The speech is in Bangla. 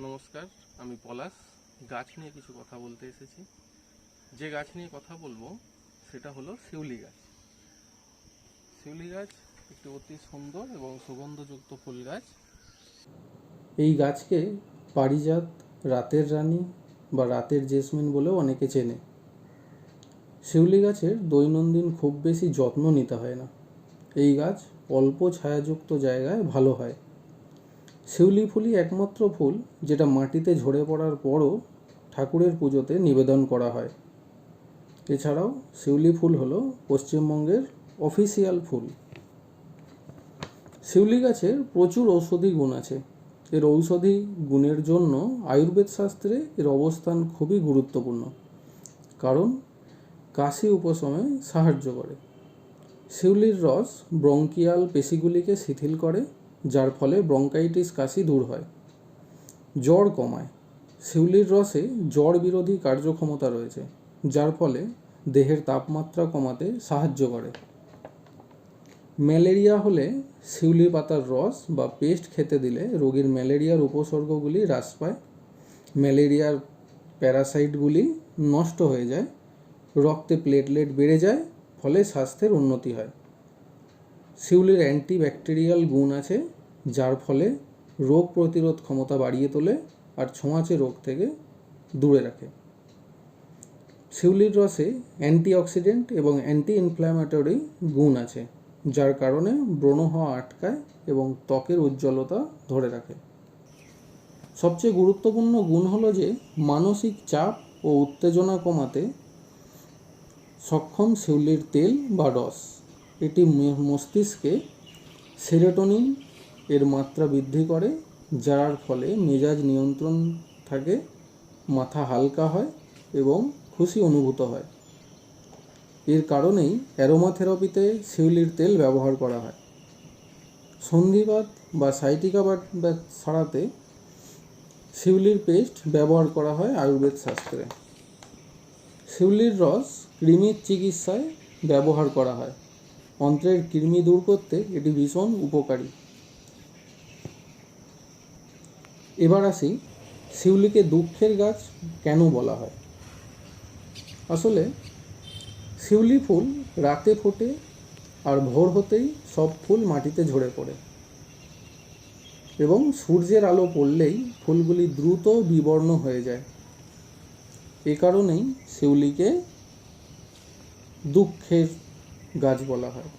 নমস্কার, আমি পলাশ। গাছ নিয়ে কিছু কথা বলতে এসেছি। যে গাছ নিয়ে কথা বলব, সেটা হলো শিউলি গাছ। শিউলি গাছ একটি অতি সুন্দর এবং সুগন্ধযুক্ত ফুল গাছ। এই গাছকে পারিজাত রাতের রানী বা রাতের জেসমিন বলেও অনেকে চেনে। শিউলি গাছের দৈনন্দিন খুব বেশি যত্ন নিতে হয় না। এই গাছ অল্প ছায়াযুক্ত জায়গায় ভালো হয়। শিউলি ফুলই একমাত্র ফুল যেটা মাটিতে ঝরে পড়ার পরও ঠাকুরের পুজোতে নিবেদন করা হয়। এছাড়াও শিউলি ফুল হলো পশ্চিমবঙ্গের অফিসিয়াল ফুল। শিউলি গাছের প্রচুর ঔষধি গুণ আছে। এর ঔষধি গুণের জন্য আয়ুর্বেদ শাস্ত্রে এর অবস্থান খুবই গুরুত্বপূর্ণ। কারণ কাশি উপশমে সাহায্য করে। শিউলির রস ব্রঙ্কিয়াল পেশিগুলিকে শিথিল করে যার ফলে ব্রঙ্কাইটিস কাশি দূর হয়। জ্বর কমায়। শিউলির রসে জ্বর বিরোধী কার্যক্ষমতা রয়েছে, যার ফলে দেহের তাপমাত্রা কমাতে সাহায্য করে। ম্যালেরিয়া হলে শিউলি পাতার রস বা পেস্ট খেতে দিলে রোগীর ম্যালেরিয়ার উপসর্গগুলি হ্রাস পায়। ম্যালেরিয়ার প্যারাসাইটগুলি নষ্ট হয়ে যায়, রক্তে প্লেটলেট বেড়ে যায়, ফলে স্বাস্থ্যের উন্নতি হয়। শিউলির অ্যান্টিব্যাকটেরিয়াল গুণ আছে, যার ফলে রোগ প্রতিরোধ ক্ষমতা বাড়িয়ে তোলে আর ছোঁয়াচে রোগ থেকে দূরে রাখে। শিউলির রসে অ্যান্টিঅক্সিডেন্ট এবং অ্যান্টি ইনফ্ল্যামেটরি গুণ আছে, যার কারণে ব্রণ হওয়া আটকায় এবং ত্বকের উজ্জ্বলতা ধরে রাখে। সবচেয়ে গুরুত্বপূর্ণ গুণ হলো যে, মানসিক চাপ ও উত্তেজনা কমাতে সক্ষম শিউলির তেল বা রস। এটি মস্তিষ্কে সেরোটোনিন এর মাত্রা বৃদ্ধি করে, যার ফলে মেজাজ নিয়ন্ত্রণ থাকে, মাথা হালকা হয় এবং খুশি অনুভূত হয়। এর কারণেই অ্যারোমাথেরাপিতে শিউলির তেল ব্যবহার করা হয়। সন্ধিবাত বা সাইটিকাবাত সারাতে শিউলির পেস্ট ব্যবহার করা হয় আয়ুর্বেদ শাস্ত্রে। শিউলির রস কৃমির চিকিৎসায় ব্যবহার করা হয়। অন্ত্রের কৃমি দূর করতে এটি ভীষণ উপকারী। এবার আসি শিউলিকে দুঃখের গাছ কেন বলা হয়? আসলে শিউলি ফুল রাতে ফোটে আর ভোর হতেই সব ফুল মাটিতে ঝরে পড়ে। এবং সূর্যের আলো পড়লেই ফুলগুলি দ্রুত বিবর্ণ হয়ে যায়। এ কারণেই শিউলিকে দুঃখের গাছ বলা হয়।